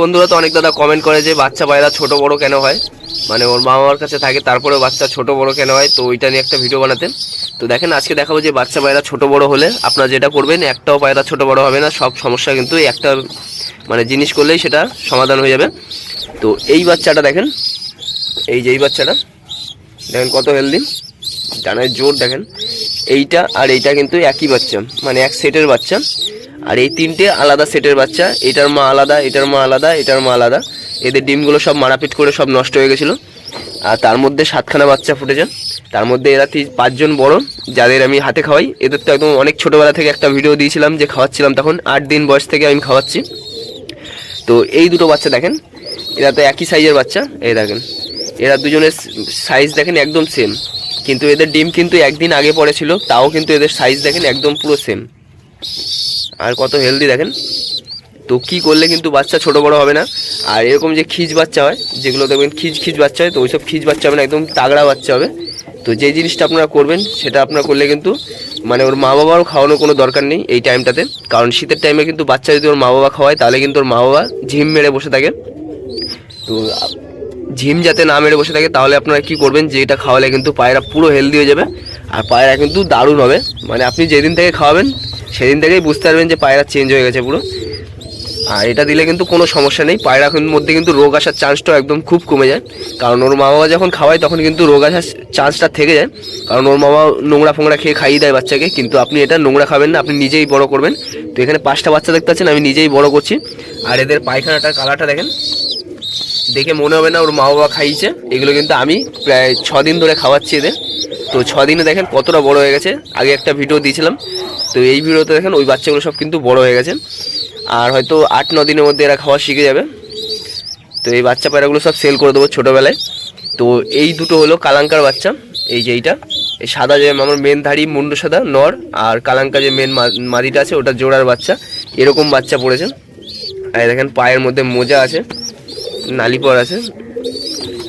বন্ধুরা তো অনেক দাদা কমেন্ট করে যে বাচ্চা পায়রা ছোট বড় কেন হয়? মানে ওর মা বাবার কাছে থাকে তারপরে বাচ্চা ছোট বড় কেন হয়? তো ওইটা নিয়ে একটা ভিডিও বানাতেন। তো দেখেন, আজকে দেখাবো যে বাচ্চা পায়রা ছোট বড় হলে আপনারা যেটা করবেন, একটাও পায়রা ছোট বড় হবে না, সব সমস্যা কিন্তু একটা মানে জিনিস করলেই সেটা সমাধান হয়ে যাবে। তো এই বাচ্চাটা দেখেন, এই যে এই বাচ্চাটা, দেখেন কত হেলদি ডানায় জোর দেখেন। এইটা আর এইটা কিন্তু একই বাচ্চা মানে এক সেটের বাচ্চা। আর এই তিনটে আলাদা সেটের বাচ্চা। এটার মা আলাদা, এটার মা আলাদা, এটার মা আলাদা। এদের ডিমগুলো সব মারাপিট করে সব নষ্ট হয়ে গেছিল। আর তার মধ্যে সাতখানা বাচ্চা ফুটেছে। তার মধ্যে এরা পাঁচজন বড়, যাদের আমি হাতে খাওয়াই। এদের তো একদম অনেক ছোটোবেলা থেকে একটা ভিডিও দিয়েছিলাম যে খাওয়াচ্ছিলাম, তখন আট দিন বয়স থেকে আমি খাওয়াচ্ছি। তো এই দুটো বাচ্চা দেখেন, এরা তো একই সাইজের বাচ্চা। এই দেখেন, এরা দুজনের সাইজ দেখেন একদম সেম কিন্তু এদের ডিম কিন্তু একদিন আগে পড়েছিল, তাও কিন্তু এদের সাইজ দেখেন একদম পুরো সেম আর কত হেলদি দেখেন। তো কি করলে কিন্তু বাচ্চা ছোট বড় হবে না? আর এরকম যে খিজ বাচ্চা হয়, যেগুলো দেখবেন খিজ খিজ বাচ্চা হয়, তো ওইসব খিজ বাচ্চা হবে না একদম তাগড়া বাচ্চা হবে। তো যে জিনিসটা আপনারা করবেন, সেটা আপনারা করলে কিন্তু মানে ওর মা বাবারও খাওয়ানোর কোনো দরকার নেই এই টাইমটাতে কারণ শীতের টাইমে কিন্তু বাচ্চা যদি ওর মা বাবা খাওয়ায়, তাহলে কিন্তু ওর মা বাবা ঝিম মেরে বসে থাকে। তো ঝিম যাতে না মেরে বসে থাকে, তাহলে আপনারা কি করবেন, যে এটা খাওয়ালে কিন্তু পায়রা পুরো হেলদি হয়ে যাবে। আর পায়রা কিন্তু দারুণ হবে। মানে আপনি যেদিন থেকে খাওয়াবেন সেদিন থেকেই বুঝতে পারবেন যে পায়রা চেঞ্জ হয়ে গেছে পুরো। আর এটা দিলে কিন্তু কোনো সমস্যা নেই। পায়রা মধ্যে কিন্তু রোগ আসার চান্সটাও একদম খুব কমে যায়। কারণ ওর মা বাবা যখন খাওয়ায়, তখন কিন্তু রোগ আসার চান্সটা থেকে যায়। কারণ ওর মা বাবা নোংরা ফোংরা খেয়ে খাইয়ে দেয় বাচ্চাকে। কিন্তু আপনি এটা নোংরা খাবেন না, আপনি নিজেই বড় করবেন। তো এখানে পাঁচটা বাচ্চা দেখতে পাচ্ছেন, আমি নিজেই বড় করছি। আর এদের পায়খানাটার কালারটা দেখেন। দেখে মনে হবে না ওর মা বাবা খাইয়েছে এগুলো কিন্তু আমি প্রায় দিন ধরে খাওয়াচ্ছি এদের। তো ছ দিনে দেখেন কতটা বড় হয়ে গেছে। আগে একটা ভিডিও দিয়েছিলাম। তো এই ভিডিওতে দেখেন ওই বাচ্চাগুলো সব কিন্তু বড় হয়ে গেছে। আর হয়তো আট, ন দিনের মধ্যে এরা খাওয়া শিখে যাবে। তো এই বাচ্চা পায়রাগুলো সব সেল করে দেবো ছোটোবেলায়। তো এই দুটো হলো কালাঙ্কার বাচ্চা। এই যে এইটা। এই সাদা যে আমার মেন ধাড়ি, মুন্ডু সাদা, নর। আর কালাঙ্কা যে মেন মাদিটা আছে, ওটা জোড়ার বাচ্চা। এরকম বাচ্চা পড়েছে। আর দেখেন পায়ের মধ্যে মোজা আছে নালি পর আছে।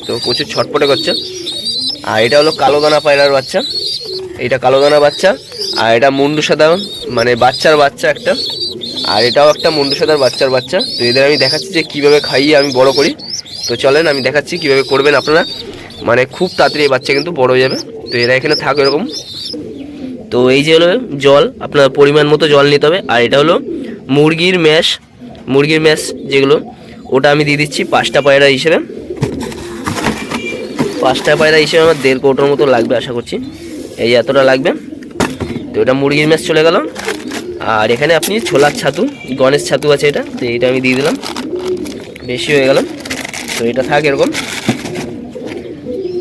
তো প্রচুর ছটপটে করছে। আর এটা হলো কালো দানা পায়রার বাচ্চা। এটা কালো দানা বাচ্চা। আর এটা মুন্ডু সাদা মানে বাচ্চার বাচ্চা একটা। আর এটাও একটা মুন্ডু সাদার বাচ্চার বাচ্চা। তো এদের আমি দেখাচ্ছি যে কীভাবে খাইয়ে আমি বড় করি। তো চলেন, আমি দেখাচ্ছি কীভাবে করবেন আপনারা। মানে খুব তাড়াতাড়ি এই বাচ্চা কিন্তু বড় হয়ে যাবে। তো এরা এখানে থাক এরকম। তো এই যে হলো জল, আপনার পরিমাণ মতো জল নিতে হবে। আর এটা হলো মুরগির ম্যাশ। মুরগির ম্যাশ যেগুলো, ওটা আমি দিয়ে দিচ্ছি পাঁচটা পায়রা হিসেবে। পাঁচটা পায়রা হিসেবে আমার দেড় কৌটোর মতো লাগবে আশা করছি। এই এতটা লাগবে। তো এটা মুরগির ম্যাশ চলে গেল। আর এখানে আপনি ছোলার ছাতু, গণেশ ছাতু আছে এটা, তো এটা আমি দিয়ে দিলাম। বেশি হয়ে গেল। তো এটা থাক এরকম।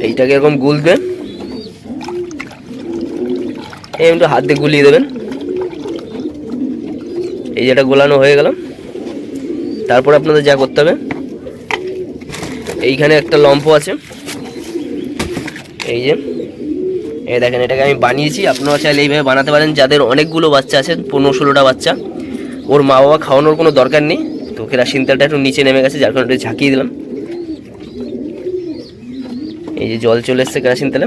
এইটাকে এরকম গুলবে এই একটু হাত দিয়ে গুলিয়ে দেবেন। এই যেটা গোলানো হয়ে গেল। তারপর আপনাদের যা করতে হবে, এইখানে একটা লম্ফ আছে। এই যে, এই দেখেন, এটাকে আমি বানিয়েছি। আপনারা চাইলে এইভাবে বানাতে পারেন। যাদের অনেকগুলো বাচ্চা আছে, পনেরো ষোলোটা বাচ্চা, ওর মা বাবা খাওয়ানোর কোনো দরকার নেই। তো কেরাসিন তেলটা একটু নিচে নেমে গেছে, যার কারণে ঝাঁকিয়ে দিলাম। এই যে জল চলে এসছে কেরাসিন তেলে।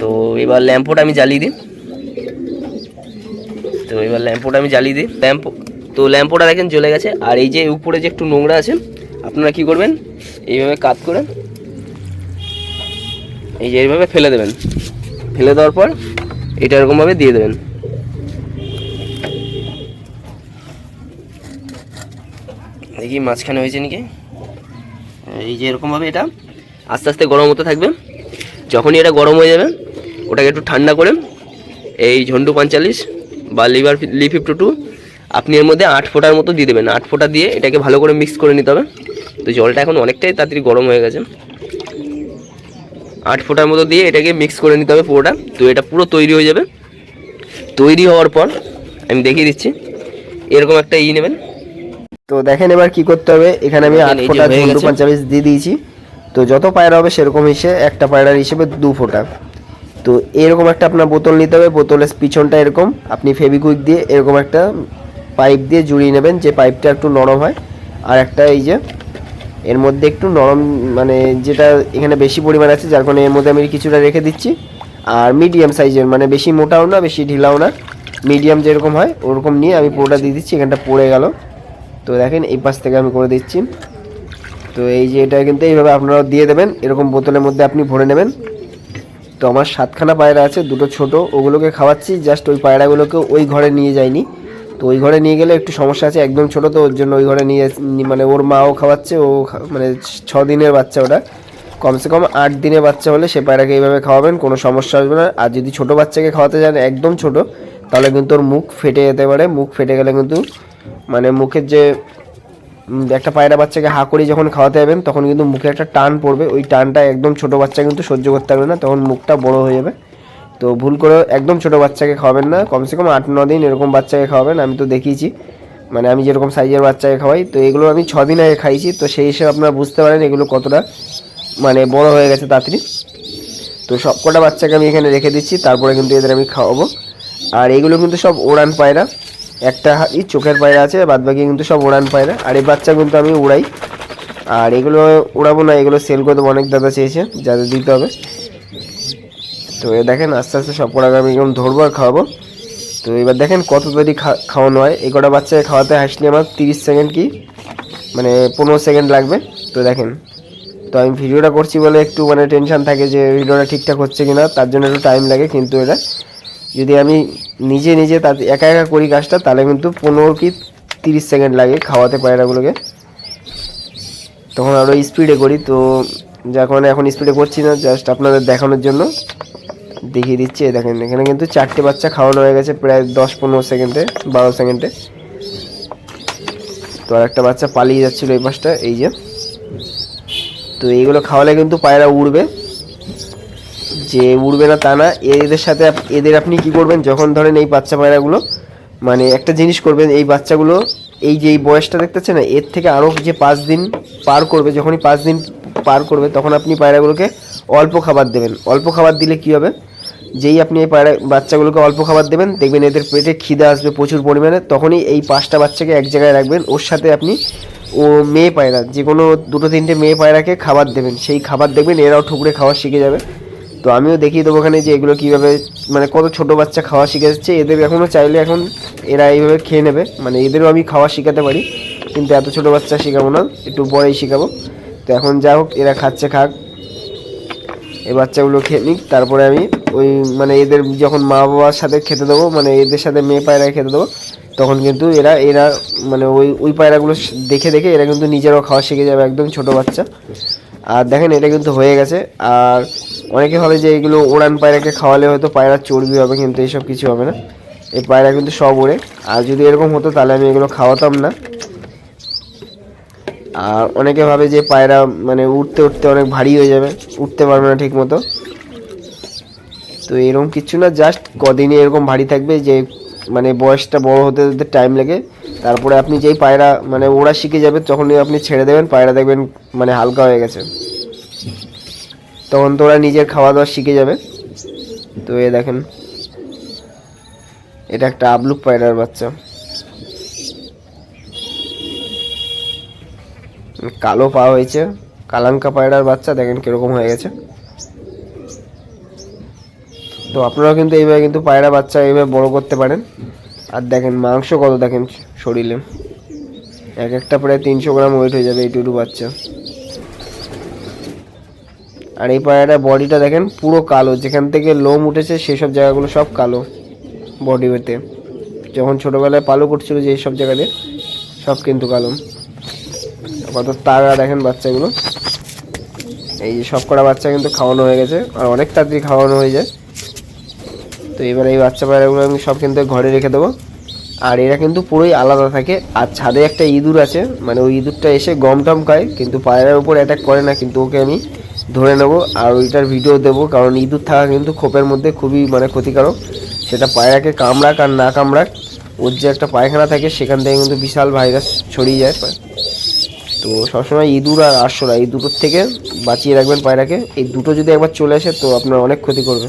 তো এবার ল্যাম্পোটা আমি জ্বালিয়ে দিই। তো এবার ল্যাম্পোটা আমি জ্বালিয়ে দিই। ল্যাম্প তো ল্যাম্পোটা দেখেন জ্বলে গেছে। আর এই যে উপরে যে একটু নোংরা আছে, আপনারা কি করবেন? এইভাবে কাত করে এই যে এইভাবে ফেলে দেবেন। ফেলে দেওয়ার পর এটা এরকমভাবে দিয়ে দেবেন। দেখি মাঝখানে হয়েছে নাকি? এই যে এরকমভাবে এটা আস্তে আস্তে গরম হতে থাকবে। যখনই এটা গরম হয়ে যাবে, ওটাকে একটু ঠান্ডা করে এই ঝন্ডু পঞ্চাল্লিশ বা লিভার লি ফিফটি টু আপনি এর মধ্যে আট ফোঁটার মতো দিয়ে দেবেন। আট ফোঁটা দিয়ে এটাকে ভালো করে মিক্স করে নিতে হবে। তো জলটা এখন অনেকটাই তাড়াতাড়ি গরম হয়ে গেছে। আট ফোঁটার মতো দিয়ে এটাকে মিক্স করে নিতে হবে পুরোটা। তো এটা পুরো তৈরি হয়ে যাবে। তৈরি হওয়ার পর আমি দেখিয়ে দিচ্ছি। এরকম একটা ই নেবেন। তো দেখেন এবার কি করতে হবে। এখানে আমি আট ফোঁটা গেছে। পঞ্চাশ দিয়ে দিয়েছি। তো যত পায়রা হবে সেরকম হিসেবে একটা পায়রার হিসেবে দু ফোঁটা। তো এরকম একটা আপনার বোতল নিতে হবে। বোতলের পিছনটা এরকম। আপনি ফেবিকুইক দিয়ে এরকম একটা পাইপ দিয়ে জুড়িয়ে নেবেন। যে পাইপটা একটু নরম হয়। আর একটা এই যে এর মধ্যে একটু নরম মানে যেটা এখানে বেশি পরিমাণ আছে, যার কারণে এর মধ্যে আমি কিছুটা রেখে দিচ্ছি। আর মিডিয়াম সাইজের মানে বেশি মোটাও না, বেশি ঢিলাও না মিডিয়াম যেরকম হয়, ওরকম নিয়ে আমি পুরোটা দিয়ে দিচ্ছি, এখানটা পড়ে গেল। তো দেখেন, এই পাশ থেকে আমি করে দিচ্ছি। তো এই যে এটা কিন্তু এইভাবে আপনারা দিয়ে দেবেন, এরকম বোতলের মধ্যে আপনি ভরে নেবেন। তো আমার সাতখানা পায়রা আছে, দুটো ছোট, ওগুলোকে খাওয়াচ্ছি জাস্ট ওই পায়রাগুলোকে ওই ঘরে নিয়ে যাইনি। তো ওই ঘরে নিয়ে গেলে একটু সমস্যা আছে। একদম ছোট তো, ওর জন্য ওই ঘরে নিয়ে মানে ওর মাও খাওয়াচ্ছে, ও মানে ছ দিনের বাচ্চা ওটা। কমসে কম আট দিনের বাচ্চা হলে সে পায়রাকে এইভাবে খাওয়াবেন, কোনো সমস্যা আসবে না। আর যদি ছোট বাচ্চাকে খাওয়াতে যান একদম ছোট, তাহলে কিন্তু ওর মুখ ফেটে যেতে পারে। মুখ ফেটে গেলে কিন্তু মানে মুখের যে একটা পায়রা বাচ্চাকে হা করে যখন খাওয়াতে যাবেন, তখন কিন্তু মুখে একটা টান পড়বে। ওই টানটা একদম ছোট বাচ্চা কিন্তু সহ্য করতে পারবে না, তখন মুখটা বড় হয়ে যাবে। তো ভুল করে একদম ছোট বাচ্চাকে খাওয়াবেন না। কমসে কম আট, ন দিন এরকম বাচ্চাকে খাওয়াবেন, আমি তো দেখিয়েছি। মানে আমি যেরকম সাইজের বাচ্চাকে খাওয়াই, তো এগুলো আমি ছ দিন আগে খাইছি, তো সেই হিসেবে আপনারা বুঝতে পারেন এগুলো কতটা মানে বড় হয়ে গেছে তাড়াতাড়ি। তো সব কটা বাচ্চাকে আমি এখানে রেখে দিচ্ছি, তারপরে কিন্তু এদের আমি খাওয়াবো। আর এগুলো কিন্তু সব ওড়ান পায়রা, একটা হাড়ি চোখের পায়রা আছে, বাদ বাকি কিন্তু সব ওড়ান পায়রা। আর এই বাচ্চা কিন্তু আমি উড়াই। আর এগুলো উড়াবো না, এগুলো সেল করে দেবো, অনেক দাদা চেয়েছে, যাদের দিতে হবে। তো এ দেখেন, আস্তে আস্তে সব কটাকে আমি এরকম ধরবো আর খাওয়াবো। তো এবার দেখেন কত তৈরি খাওয়ানো হয়। এই কটা বাচ্চাকে খাওয়াতে হাসলে আমার তিরিশ সেকেন্ড কি মানে পনেরো সেকেন্ড লাগবে। তো দেখেন, তো আমি ভিডিওটা করছি বলে একটু মানে টেনশন থাকে যে ভিডিওটা ঠিকঠাক হচ্ছে কিনা, তার জন্য একটু টাইম লাগে কিন্তু এটা। যদি আমি নিজে নিজে তাতে একা একা করি কাজটা, তাহলে কিন্তু পনেরো কি তিরিশ সেকেন্ড লাগে খাওয়াতে পায়রাগুলোকে। তখন আরও স্পিডে করি। তো যখন এখন স্পিডে করছি না জাস্ট আপনাদের দেখানোর জন্য। দেখিয়ে দিচ্ছি দেখেন, এখানে কিন্তু চারটে বাচ্চা খাওয়ানো হয়ে গেছে প্রায় দশ পনেরো সেকেন্ডে, বারো সেকেন্ডে। তো আর একটা বাচ্চা পালিয়ে যাচ্ছিল এই পাশটা, এই যে। তো এইগুলো খাওয়ালে কিন্তু পায়রা উড়বে। যে উড়বে না তা না, এদের সাথে এদের আপনি কি করবেন, যখন ধরেন এই বাচ্চা পায়রাগুলো মানে একটা জিনিস করবেন, এই বাচ্চাগুলো, এই যে এই বয়সটা দেখতেছে না, এর থেকে আরও যে পাঁচ দিন পার করবে, যখনই পাঁচ দিন পার করবে, তখন আপনি পায়রাগুলোকে অল্প খাবার দেবেন। অল্প খাবার দিলে কি হবে? যেই আপনি এই বাচ্চাগুলোকে অল্প খাবার দেবেন, দেখবেন এদের পেটে খিদে আসবে প্রচুর পরিমাণে, তখনই এই পাঁচটা বাচ্চাকে এক জায়গায় রাখবেন। ওর সাথে আপনি ও মেয়ে পায়রা যে কোনো দুটো তিনটে মেয়ে পায়রাকে খাবার দেবেন। সেই খাবার দেখবেন এরাও ঠুকরে খাওয়া শিখে যাবে। তো আমিও দেখিয়ে দেবো ওখানে যে এগুলো কীভাবে মানে কত ছোট বাচ্চা খাওয়া শিখে যাচ্ছে। এদের এখনও চাইলে এখন এরা এইভাবে খেয়ে নেবে। মানে এদেরও আমি খাওয়া শেখাতে পারি, কিন্তু এত ছোট বাচ্চা শেখাবো না, একটু পরেই শেখাবো। তো এখন যা হোক, এরা খাচ্ছে, খাক। এই বাচ্চাগুলো খেয়ে নিক, তারপরে আমি ওই মানে এদের যখন মা বাবার সাথে খেতে দেবো মানে এদের সাথে মেয়ে পায়রায় খেতে দেবো, তখন কিন্তু এরা এরা মানে ওই ওই পায়রাগুলো দেখে দেখে এরা কিন্তু নিজেরাও খাওয়া শিখে যাবে, একদম ছোট বাচ্চা। আর দেখেন এটা কিন্তু হয়ে গেছে, আর অনেকে ভাবে যে এগুলো ওড়ান পায়রাকে খাওয়ালে হয়তো পায়রা চর্বি হবে, কিন্তু এইসব কিছু হবে না। এই পায়রা কিন্তু সব ওড়ে, আর যদি এরকম হতো তাহলে আমি এগুলো খাওয়াতাম না। আর অনেকে ভাবে যে পায়রা মানে উঠতে উঠতে অনেক ভারী হয়ে যাবে উঠতে পারবে না ঠিক মতো তো এরকম কিছু না জাস্ট কদিনই এরকম ভারী থাকবে যে মানে বয়সটা বড় হতে হতে টাইম লাগে। তারপরে আপনি যেই পায়রা মানে ওরা শিখে যাবে, তখনই আপনি ছেড়ে দেবেন, পায়রা দেখবেন মানে হালকা হয়ে গেছে। তখন তো ওরা নিজের খাওয়া দাওয়া শিখে যাবে। তো এ দেখেন, এটা একটা আবলুক পায়রার বাচ্চা। কালো পা হয়েছে। কালাঙ্কা পায়রার বাচ্চা, দেখেন কীরকম হয়ে গেছে। তো আপনারাও কিন্তু এইভাবে কিন্তু পায়রা বাচ্চা এইভাবে বড় করতে পারেন। আর দেখেন মাংস কত, দেখেন শরীরে। এক একটা প্রায় তিনশো গ্রাম ওয়েট হয়ে যাবে এইটুকু বাচ্চা। আর এই পায়রাটার বডিটা দেখেন পুরো কালো, যেখান থেকে লোম উঠেছে সেসব জায়গাগুলো সব কালো বডি বেতে যখন ছোটোবেলায় পালু করছিল যে সব জায়গাতে, সব কিন্তু কালো। কত তারা দেখেন বাচ্চাগুলো। এই যে সব কটা বাচ্চা কিন্তু খাওয়ানো হয়ে গেছে, আর অনেক তাড়াতাড়ি খাওয়ানো হয়ে যায়। তো এবার এই বাচ্চা পায়রাগুলো আমি সব কিন্তু ঘরে রেখে দেবো। আর এরা কিন্তু পুরোই আলাদা থাকে। আর ছাদে একটা ইঁদুর আছে মানে ওই ইঁদুরটা এসে গম টম খায়, কিন্তু পায়রার উপর অ্যাটাক করে না, কিন্তু ওকে আমি ধরে নেব। আর ওইটার ভিডিও দেবো, কারণ ইঁদুর থাকা কিন্তু খোপের মধ্যে খুবই মানে ক্ষতিকারক। সেটা পায়রাকে কামড়াক আর না কামড়াক। ওর যে একটা পায়খানা থাকে, সেখান থেকে কিন্তু বিশাল ভাইরাস ছড়িয়ে যায়। তো সবসময় ইঁদুর আর আরশোলা, এই দুটোর থেকে বাঁচিয়ে রাখবেন পায়রাকে। এই দুটো যদি একবার চলে আসে তো আপনার অনেক ক্ষতি করবে।